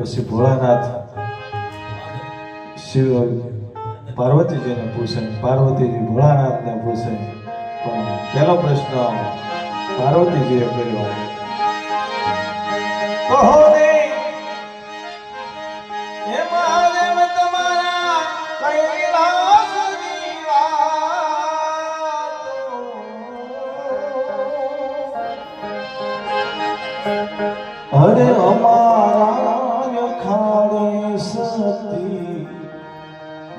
પછી ભોળાનાથ શિવ પાર્વતીજીને પૂછે, પાર્વતીજી ભોળાનાથને પૂછે, પણ પહેલો પ્રશ્ન પાર્વતીજીએ કર્યો કહો. અરે અમારા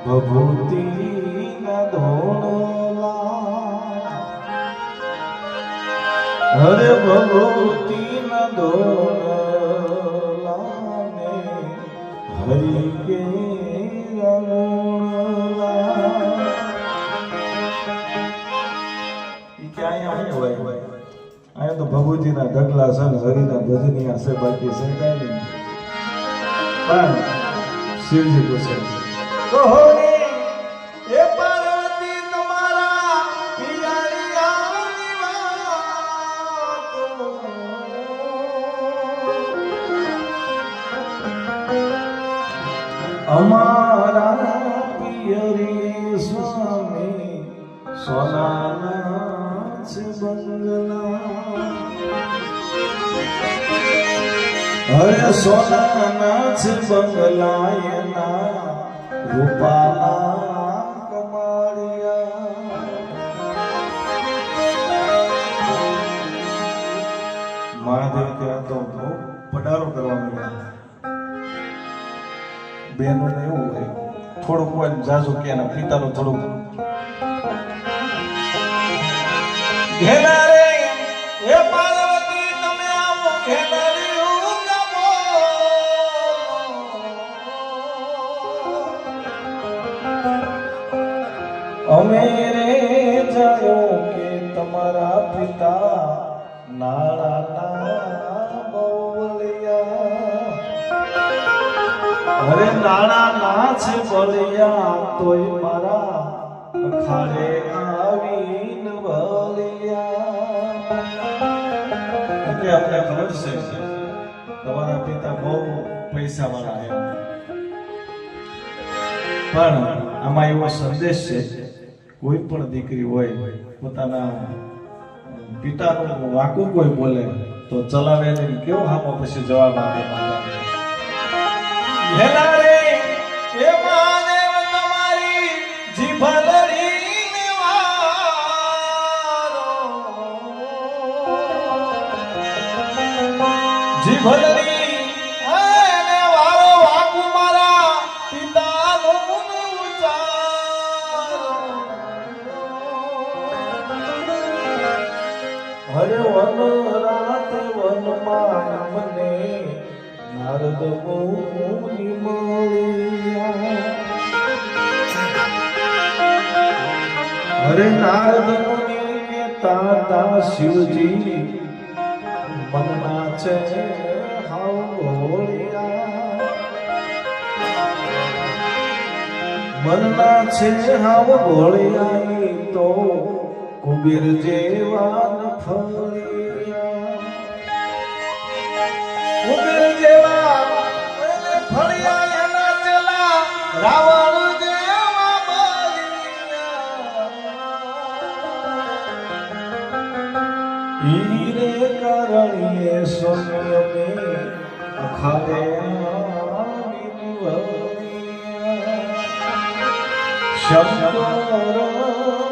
ભભૂતિ ના ધોળલા હરે ભગવતી ના ધોળલા ને હરિ કે રંગલા ઈ કે અહીંયા શું હોય અહીંયા તો ભગવતીના ઢગલા છે ને હરિના ભજનિયા છે બાકી છે કાંઈ નહીં પણ શિવજી પૂછે કહો અમારા પિયરી સ્વામી સોનાના બંગલા. અરે સોનાના બંગલા એના મહાદેવ ત્યાં તો બહુ કરવા મળ્યા. બહેનોને એવું હોય, થોડુંક હોય જાજુ કે એના થોડુંક. અમે રે જાણો કે તમારા પિતા નાળાના બવલિયા અરે નાણા ના છે બલિયા, તોય મારા ખાડે આવીન બલિયા. એટલે આપણે ખબર છે તમારા પિતા બહુ પૈસા વાળા પણ આમાં એવો સંદેશ છે કોઈ પણ દીકરી હોય, પોતાના પિતાનું વાકું કોઈ બોલે, તો ચલાવે નહીં. કેવો હામો પછી જવાબ આપે હેલા રે વન રાત વનમાં મને નારદ મુનિ મળ્યા. હરે નારદ મુનિ કે તાતા શિવજી મનના છે હાવ ભોળિયા મનના છે હાવ ભોળિયા કુબેર જેવા ન ફળિયા. કુબેર જેવા ફળિયા એના ચેલા રાવણ જેવા બલિયા ઈ રે કરણીએ સોનિયમે અખાડે શંકર